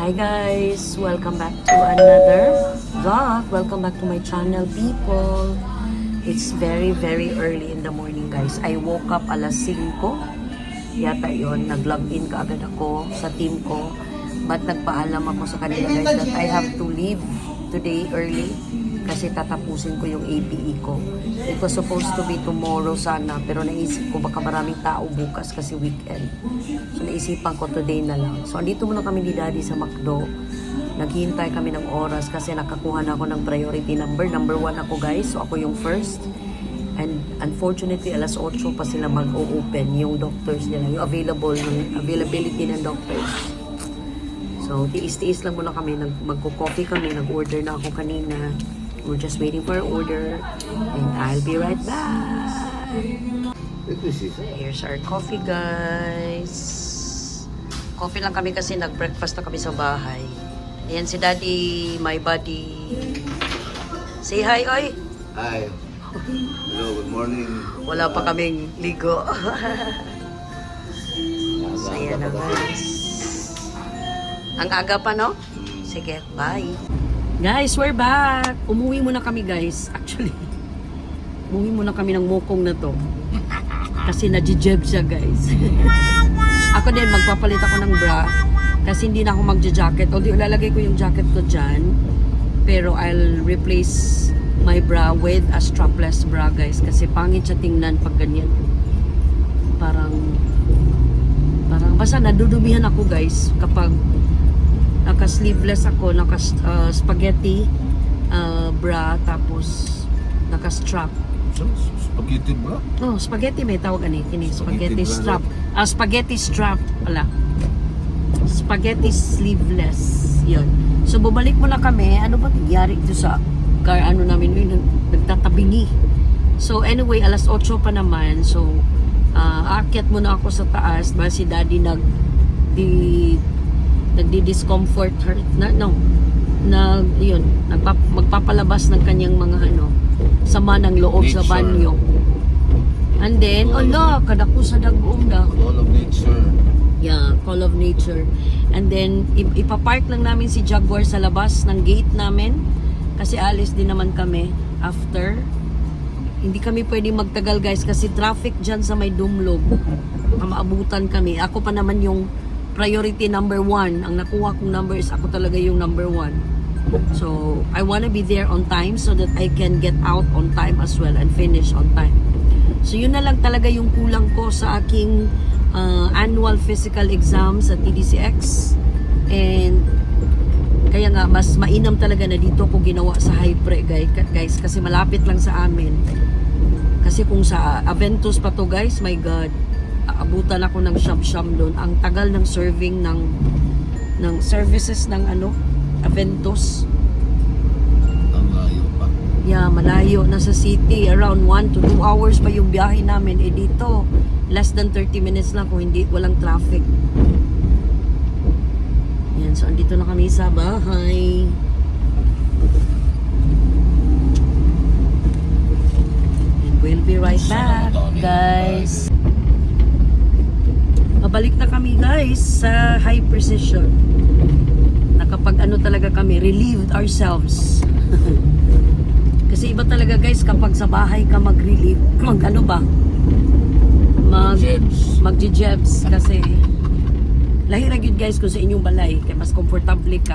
Hi guys! Welcome back to another vlog. Welcome back to my channel, people. It's very, very early in the morning, guys. I woke up alas 5. Yata yon Nag-log in kaagad ako sa team ko. But nagpaalam ako sa kanila, guys, that I have to leave today early kasi tatapusin ko yung APE ko. It was supposed to be tomorrow sana, pero naisip ko baka maraming tao bukas kasi weekend. So naisipan ko today na lang. So andito muna kami ni Daddy sa McDo. Naghihintay kami ng oras kasi nakakuha na ako ng priority number. Number one ako guys, so ako yung first. And unfortunately, alas 8 pa sila mag-o-open yung doctors nila, yung available, yung availability ng doctors. So, tiis-tiis lang muna kami. Nag magko-coffee kami. Nag-order na ako kanina. We're just waiting for order. And I'll be right back. Here's our coffee, guys. Coffee lang kami kasi nag-breakfast na kami sa bahay. Ayan si Daddy, my buddy. Say hi, oy. Hi. Hello, good morning. Wala pa kaming ligo. so, ayan na, guys. Ang aga pa, no? Sige, bye. Guys, we're back. Umuwi muna kami, guys. Actually, umuwi muna kami ng mukong na to. Kasi najijeb siya, guys. ako din, magpapalit ako ng bra. Kasi hindi na ako magja-jacket. Although, ilalagay ko yung jacket ko dyan. Pero I'll replace my bra with a strapless bra, guys. Kasi pangit siya tingnan pag ganyan. Parang, parang, basta nadudumihan ako, guys, kapag naka-sleeveless ako, naka-spaghetti uh, bra, tapos naka-strap. Spaghetti bro? Oh, spaghetti may tawag ani kini spaghetti Spaghetti bra. strap. Ah, spaghetti strap pala. Spaghetti sleeveless. 'Yon. So bumalik muna kami. Ano ba nangyari dito sa car ano namin yun, nagtatabingi. So anyway, alas 8 pa naman. So ah aakyat muna ako sa taas. Ba si Daddy nag di nagdi-discomfort her na no na yun nagpap, magpapalabas ng kanyang mga ano sama ng loob sa Nature. banyo. And then ala kadako sa dagom da All of nature. yeah call of nature. And then ip- ipapark lang namin si Jaguar sa labas ng gate namin. Kasi alis din naman kami after. Hindi kami pwedeng magtagal guys kasi traffic dyan sa may dumlog maabutan kami. Ako pa naman yung priority number one. Ang nakuha kong number is ako talaga yung number one. So I wanna be there on time so that I can get out on time as well and finish on time. So yun na lang talaga yung kulang ko sa aking uh, annual physical exam sa TDCX and kaya nga mas mainam talaga na dito ko ginawa sa Hypre guys, guys. Kasi malapit lang sa amin. Kasi kung sa Aventus pa to guys my god abutan ako ng sham-sham doon ang tagal ng serving ng ng services ng ano Aventus Ang layo pa. yeah malayo. Na sa city around 1 to 2 hours pa yung biyahe namin. Eh dito less than 30 minutes lang kung hindi walang traffic. Yan so andito na kami sa bahay. And we'll be right back guys Mabalik na kami guys sa high precision. Nakapag ano talaga kami, relieved ourselves. Kasi iba talaga guys kapag sa bahay ka mag-relieve, mag ano ba? Mag Jebs. magji-jebs kasi lahi ra gyud guys kung sa inyong balay kay mas komportable ka.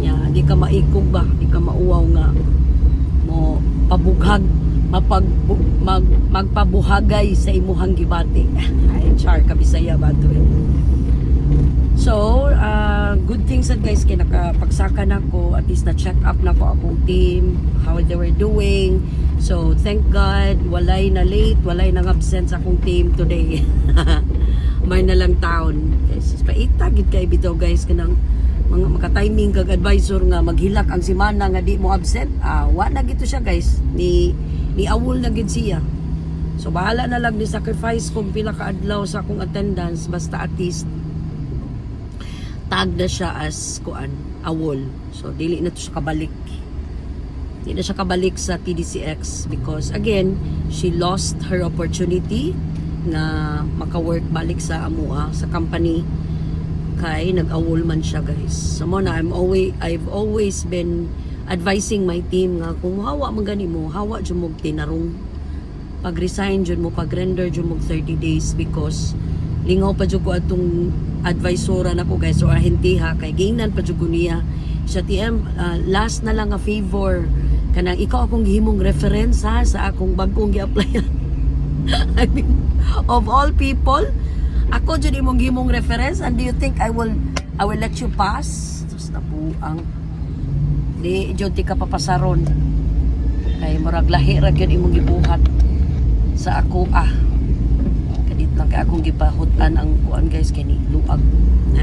Ya, di ka maikog ba, di ka mauwaw nga mo pabughag mapag mag, magpabuhagay sa imuhang gibati. Ay, char ka Bisaya ba to eh. So, uh, good things that guys, kaya nakapagsaka na ko, at least na-check up na ko akong team, how they were doing. So, thank God, walay na late, walay nang absent sa akong team today. May na lang taon. Guys, paita, gid kay bitaw guys, kanang mga maka-timing kag advisor nga maghilak ang semana nga di mo absent. Ah, wa na gito siya guys. Ni ni awol na gid siya. So bahala na lang ni sacrifice kung pila ka adlaw sa akong attendance basta at least tag na siya as kuan awol. So dili na to siya kabalik. Di na siya kabalik sa TDCX because again, she lost her opportunity na maka-work balik sa amua sa company kay nag-awol man siya guys. So mo na I'm always I've always been advising my team nga kung hawa man gani mo, hawa jud mo tinarong. Pag-resign jud mo, pag-render jud mo 30 days because lingaw pa jud ko atong advisora nako guys or ahentiha kay gingnan pa jud niya. Sa TM ah, last na lang a favor. Kanang ikaw akong gihimong reference ha? Sa akong bagong gi-applyan I mean, of all people, ako dyan imong gimong reference and do you think I will I will let you pass? Tapos po ang di dyan ti ka papasaron. Kay murag lahi ra gyud imong gibuhat sa ako ah. Kadit lang kay akong gipahutan ang kuan guys kay ni luag. Na.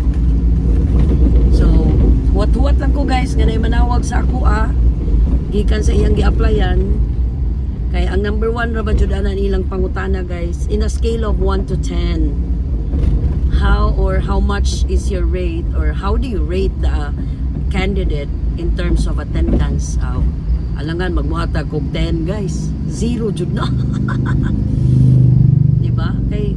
So, huwat-huwat lang ko guys nga na manawag sa ako ah. Gikan sa iyang gi-applyan, kaya ang number one ra ba jud ana nilang pangutana guys in a scale of 1 to 10 how or how much is your rate or how do you rate the candidate in terms of attendance uh, alangan magmuhatag og 10 guys. Zero jud na. Di ba kay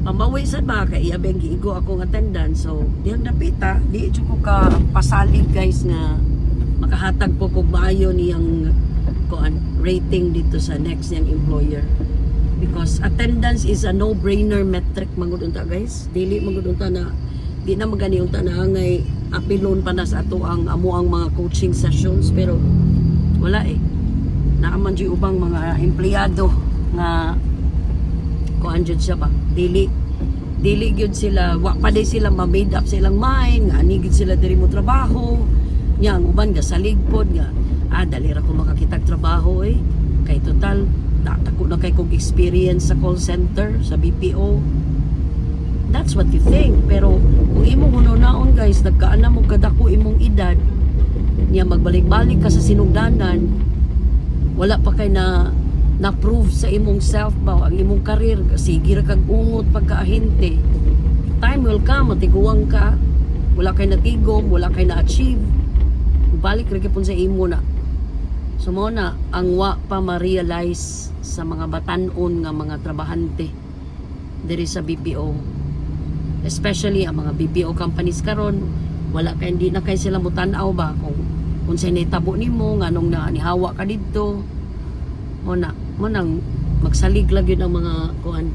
pamawi sad ba? Kay iyabeng giigo akong attendance? So dihang dapita di jud ko ka pasalig guys nga makahatag po kog maayo niyang kuan rating dito sa next niyang employer. Because attendance is a no-brainer metric mangud unta guys. Dili mangud unta na di na magani unta na angay apilon pa na sa ato ang amo ang mga coaching sessions pero wala eh. Naaman di ubang mga empleyado nga kuan jud siya ba? Dili dili gyud sila wa pa day sila ma-made up sa ilang mind nga ani gyud sila diri mo trabaho. Nya ang uban ga salig pod nga ah dali ra ko makakitag trabaho eh. Kay total tatako na kay kog experience sa call center sa BPO that's what you think. Pero kung imong hunonaon guys nagkaana mo kadako imong edad niya magbalik-balik ka sa sinugdanan wala pa kay na na-prove sa imong self ba ang imong karir. Sige ra kag ungot pagkaahente time will come matiguang ka. Wala kay natigom wala kay na-achieve. Balik ra sa imo na. So mo na ang wa pa ma-realize sa mga batan-on nga mga trabahante diri sa BPO especially ang mga BPO companies karon wala kay hindi na kay sila mutan-aw ba kung sa nitabo nimo nganong na nihawa ka didto mo na mo nang magsalig yun ang mga kuan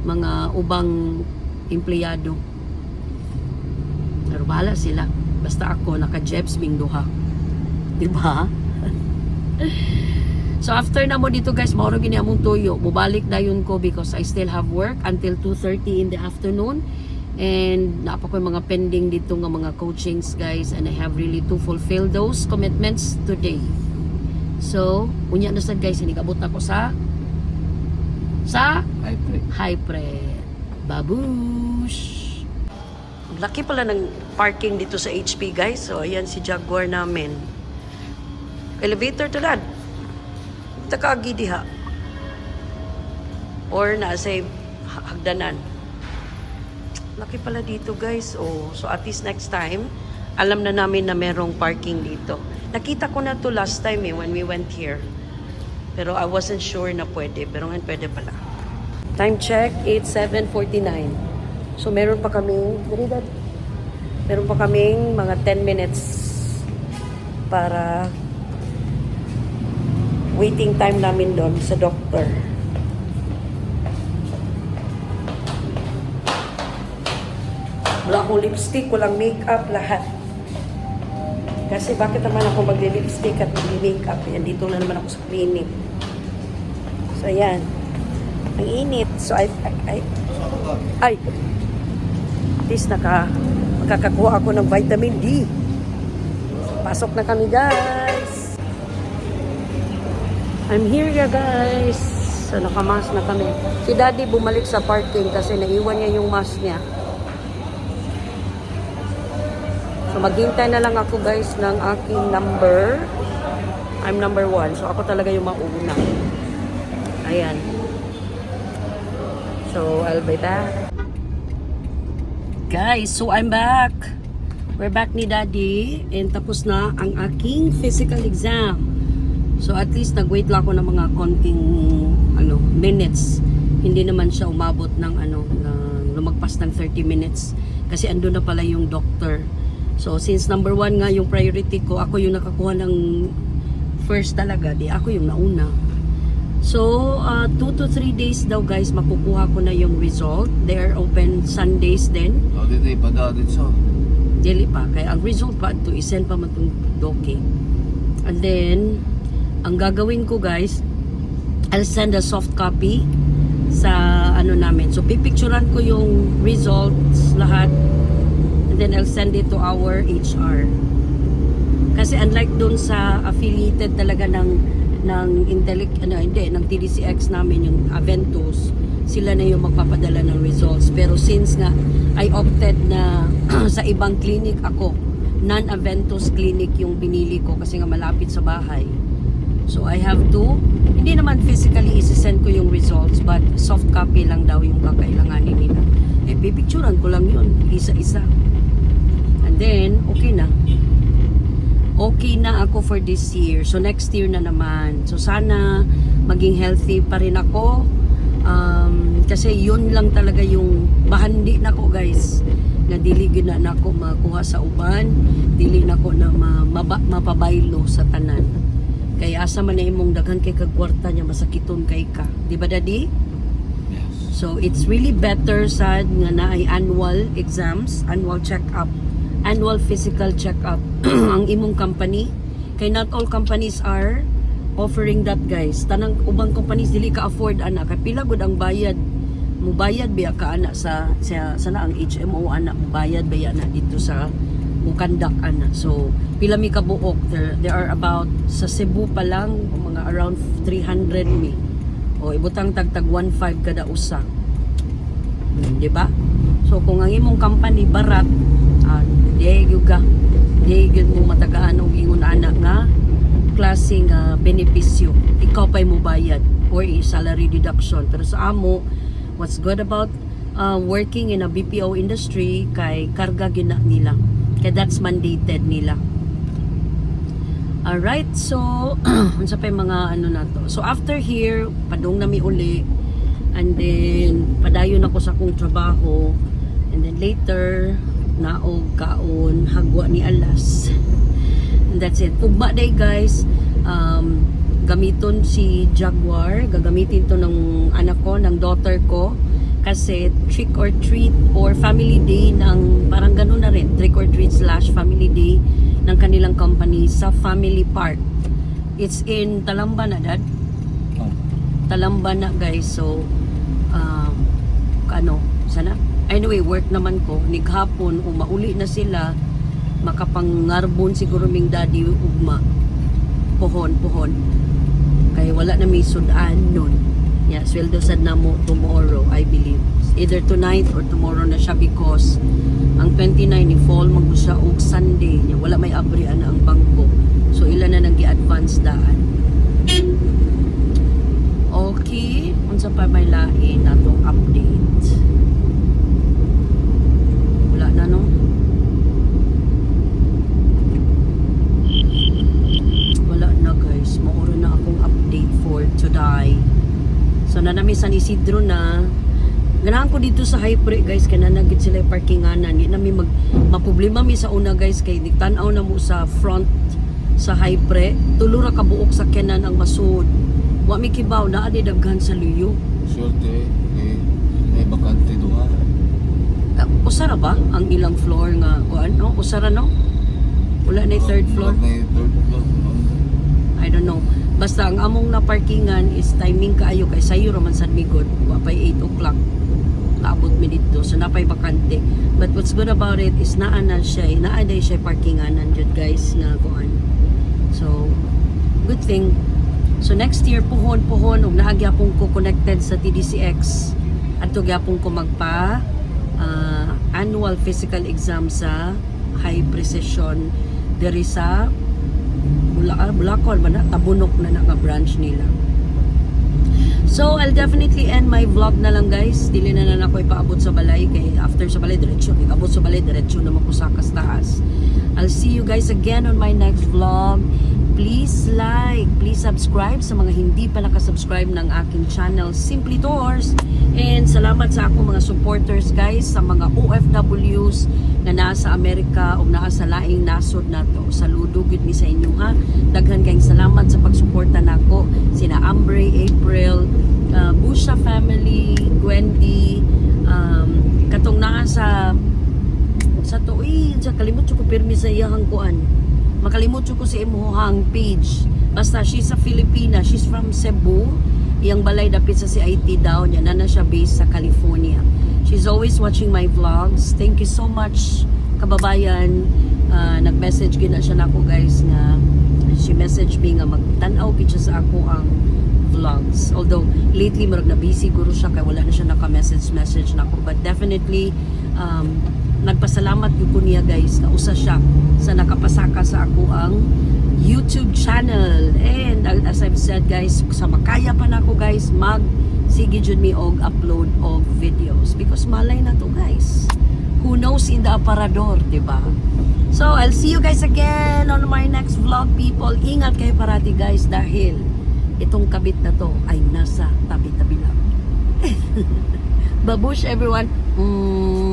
mga ubang empleyado. Pero bahala sila. Basta ako naka-jebs ming duha di ba So after na mo dito guys, mauro gini among tuyo. Mubalik dayon ko because I still have work until 2:30 in the afternoon. And naapa ko mga pending dito nga mga coachings guys and I have really to fulfill those commitments today. So, unya na sad guys, inigabot na ko sa sa Ay, pre. high pre. Babush! Laki pala ng parking dito sa HP guys. So, ayan si Jaguar namin. Elevator to lad. Takagi diha. Or na say hagdanan. Laki pala dito guys. Oh, so at least next time, alam na namin na merong parking dito. Nakita ko na to last time eh when we went here. Pero I wasn't sure na pwede. Pero ngayon pwede pala. Time check, 8.7.49. So meron pa kaming, meron pa kaming mga 10 minutes para waiting time namin doon sa doctor. Wala akong lipstick, walang makeup, lahat. Kasi bakit naman ako magli-lipstick at magli-makeup? Yan, dito na naman ako sa clinic. So, ayan. Ang init. So, I, I, I, ay, at least naka, makakakuha ako ng vitamin D. Pasok na kami, guys. I'm here ya, guys. So, nakamas na kami. Si Daddy bumalik sa parking kasi naiwan niya yung mask niya. So, maghintay na lang ako, guys, ng aking number. I'm number one. So, ako talaga yung mauna. Ayan. So, I'll be back. Guys, so I'm back. We're back ni Daddy. And tapos na ang aking physical exam. So, at least nag-wait lang ako ng mga konting ano, minutes. Hindi naman siya umabot ng ano, ng lumagpas ng 30 minutes. Kasi ando na pala yung doctor. So, since number one nga yung priority ko, ako yung nakakuha ng first talaga, di ako yung nauna. So, 2 to 3 days daw guys, makukuha ko na yung result. They are open Sundays din. O, di di, padadit sa. Dili pa. Kaya ang result pa ito, isend pa man itong doke. And then, ang gagawin ko guys, I'll send a soft copy sa ano namin. So, pipicturean ko yung results lahat. And then, I'll send it to our HR. Kasi unlike doon sa affiliated talaga ng ng Intellect, ano, hindi, ng TDCX namin, yung Aventus, sila na yung magpapadala ng results. Pero since nga, I opted na sa ibang clinic ako, non-Aventus clinic yung pinili ko kasi nga malapit sa bahay. So I have to, hindi naman physically isi-send ko yung results but soft copy lang daw yung kakailanganin nila. Eh, pipicturean ko lang yun, isa-isa. And then, okay na okay na ako for this year. So next year na naman. So sana maging healthy pa rin ako. Um, kasi yun lang talaga yung bahandi na ko guys. Na dili na ako makuha sa uban. Dili na ko na ma, maba, mapabaylo sa tanan. Kaya asa man na imong daghan kay kagwarta niya masakiton kay ka. Di ba daddy? Yes. So it's really better sad nga na ay annual exams, annual check-up, annual physical check-up ang imong company. Kay not all companies are offering that guys. Tanang ubang companies dili ka afford ana kay pila gud ang bayad. Mubayad biya ka ana sa sa sana ang HMO ana mubayad biya na dito sa mukandak ana. So pila mi ka buok there, there are about sa Cebu pa lang mga around 300 mi. O ibutang tagtag 15 kada usa. Hmm, Di ba? So kung ang imong company barat, ah, di gyud ka. Di mo matagaan og ingon anak nga klaseng ah, benepisyo. Ikaw pa'y mo bayad or salary deduction. Pero sa amo, what's good about uh, working in a BPO industry kay karga gina nila. Kaya that's mandated nila. Alright, so unsa pa mga ano na to. So after here, padong nami uli. And then padayon ako sa akong trabaho. And then later, naog kaon hagwa ni alas. And that's it. Ugma day guys. Um, gamiton si Jaguar. Gagamitin to ng anak ko, ng daughter ko. Kasi trick or treat or family day ng parang ganun na rin. Trick or treat slash family day ng kanilang company sa Family Park. It's in Talamba na, Dad? Oh. Talamba na, guys. So, um, ano, sana? Anyway, work naman ko. Nighapon, umauli na sila. Makapangarbon siguro ming daddy ugma. Pohon, pohon. Kaya wala na may sudan nun. Yeah, sweldo sad na mo tomorrow, I believe. Either tonight or tomorrow na siya because ang 29 ni fall magbo siya og Sunday niya. Wala may abrian ang bangko. So ilan na nang gi-advance daan. Okay, unsa pa may lain natong update. Wala na no. Wala na guys. Mauro na akong update for today. So na nami San Isidro na Ganahan ko dito sa Hypre guys kaya nanagit sila parkinganan. Di nami mag maproblema mi sa una guys kay nagtanaw na mo sa front sa Hypre. Tulo ra ka buok sa kenan ang masud. Wa mi kibaw na adi daghan sa luyo. Swerte, eh, may bakante doon. Uh, usara ba ang ilang floor nga kuan no? Usara no? Wala na third floor. Wala na third floor. I don't know. Basta ang among na parkingan is timing kaayo kay sayo raman sad migod. Wa pay 8 o'clock. Naabot mi dito. So napay bakante. But what's good about it is naa na siya. eh. Naa day siya parkinganan jud guys nga kuan. So good thing. So next year puhon puhon ug naa gyapon ko connected sa TDCX. Adto gyapon ko magpa ah, annual physical exam sa high precision diri sa Bula, ah, Bulacol ba na? Tabunok na na branch nila. So, I'll definitely end my vlog na lang guys. Dili na na ako ipaabot sa balay. Kay after sa balay, diretsyo. Ikabot sa balay, diretsyo na mapusakas taas. I'll see you guys again on my next vlog. Please like, please subscribe sa mga hindi pa nakasubscribe ng aking channel, Simply Tours. And salamat sa akong mga supporters guys, sa mga OFWs na nasa Amerika o nasa laing nasod na to. Saludo gud mi sa inyo ha. Daghan kayong salamat sa pagsuporta nako. Sina Ambre, April, uh, Busha family, Gwendy, um, katong naa sa sa tuig sa kalimot ko pirmi sa iyang kuan makalimot ko si imuhang page basta she's a Filipina she's from Cebu iyang balay dapit sa CIT daw niya na na siya based sa California she's always watching my vlogs thank you so much kababayan Ah, nag-message gina siya nako guys nga she message me nga magtanaw gid sa ako ang vlogs. Although, lately, marag na busy guro siya, kaya wala na siya naka-message message na ako. But definitely, um, nagpasalamat ko niya guys, na usa siya sa nakapasaka sa ako ang YouTube channel. And uh, as I've said guys, sa makaya pa na ako guys, mag sige jud mi og upload of videos because malay na to guys who knows in the aparador, di ba? So, I'll see you guys again on my next vlog, people. Ingat kayo parati, guys, dahil itong kabit na to ay nasa tabi-tabi lang. Babush, everyone. Mm,